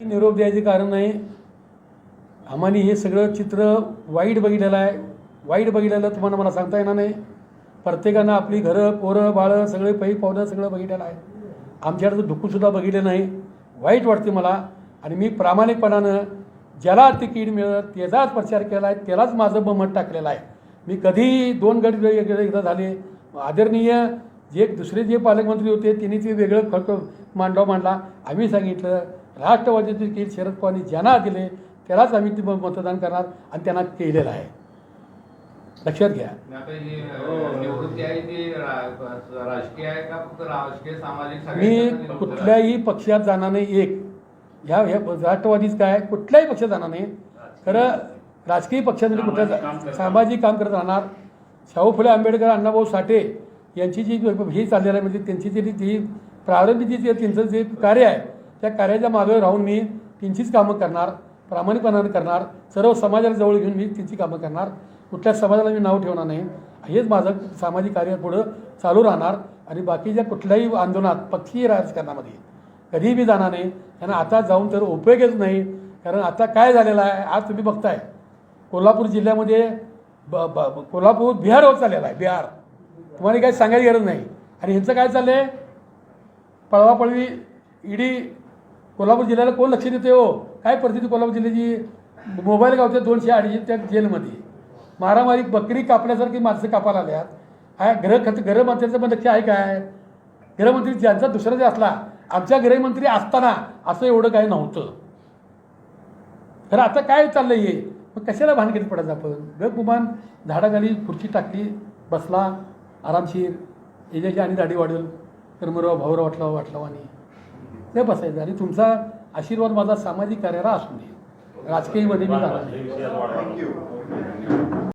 निरोप द्यायचे कारण नाही. आम्हाने हे सगळं चित्र वाईट बघितलेलं आहे. वाईट बघितलेलं तुम्हाला मला सांगता येणार नाही. प्रत्येकानं आपली घरं पोरं बाळं सगळे पै पावलं सगळं बघितलेलं आहे. आमच्याकडे तर बघितलं नाही. वाईट वाटते मला. आणि मी प्रामाणिकपणानं ज्याला तिकीट मिळत त्याचाच प्रचार केला आहे त्यालाच माझं मत टाकलेलं आहे. मी कधी दोन गट एकदा झाले. आदरणीय जे दुसरे जे पालकमंत्री होते त्यांनी ते वेगळं खर्च मांडवा मांडला. आम्ही सांगितलं राष्ट्रवादीचे तिकीट शरद पवारांनी ज्यांना दिले त्यालाच आम्ही ते म- मतदान करणार आणि त्यांना केलेलं आहे. लक्षात घ्या. ही ती मी? कुठल्याही पक्षात जाणार नाही एक. ह्या ह्या राष्ट्रवादीच काय कुठल्याही पक्षात जाणार नाही. खरं राजकीय पक्षामध्ये कुठल्या सामाजिक काम करत राहणार. शाहू फुले आंबेडकर अण्णाभाऊ साठे यांची जी ही चाललेली आहे म्हणजे त्यांची जी जी प्रारंभी जी त्यांचं जे कार्य आहे त्या कार्याच्या मागे राहून मी त्यांचीच कामं करणार प्रामाणिकपणाने करणार सर्व समाजाला जवळ घेऊन मी त्यांची कामं करणार. कुठल्या समाजाला मी नाव ठेवणार नाही. हेच माझं सामाजिक कार्य पुढं चालू राहणार आणि बाकीच्या कुठल्याही आंदोलनात पक्षीय राजकारणामध्ये. कधीही मी जाणार नाही. कारण आता जाऊन तर उपयोगच नाही. कारण आता काय झालेलं आहे आज तुम्ही बघताय. कोल्हापूर जिल्ह्यामध्ये ब ब ब- कोल्हापूर बिहार होत चाललेला आहे बिहार. तुम्हाला काही सांगायची गरज नाही. आणि ह्यांचं काय चाललं आहे पळवापळवी ईडी कोल्हापूर जिल्ह्याला कोण लक्ष देते हो? काय परिस्थिती कोल्हापूर जिल्ह्याची? मोबाईल गावते दोनशे अडीचशे त्या जेलमध्ये. मारामारी बकरी कापण्यासारखी माणसं कापायला आल्यात. हा ग्रह खत गृहमंत्र्याचं पण लक्ष आहे काय? गृहमंत्री ज्यांचा दुसरा जे असला आमच्या गृहमंत्री असताना असं एवढं काही नव्हतं. खरं आता काय चाललंय हे? मग कशाला भानगडीत पडायचं आपण? ग गुमान झाडाखाली खुर्ची टाकली बसला आरामशीर. याच्याची आणि दाढी वाढेल. कर्मराव भाऊरा वाटला वाटला आणि ते बसायचं आणि तुमचा आशीर्वाद माझा सामाजिक कार्याला असू दे. राजकीयमध्ये मी जाणार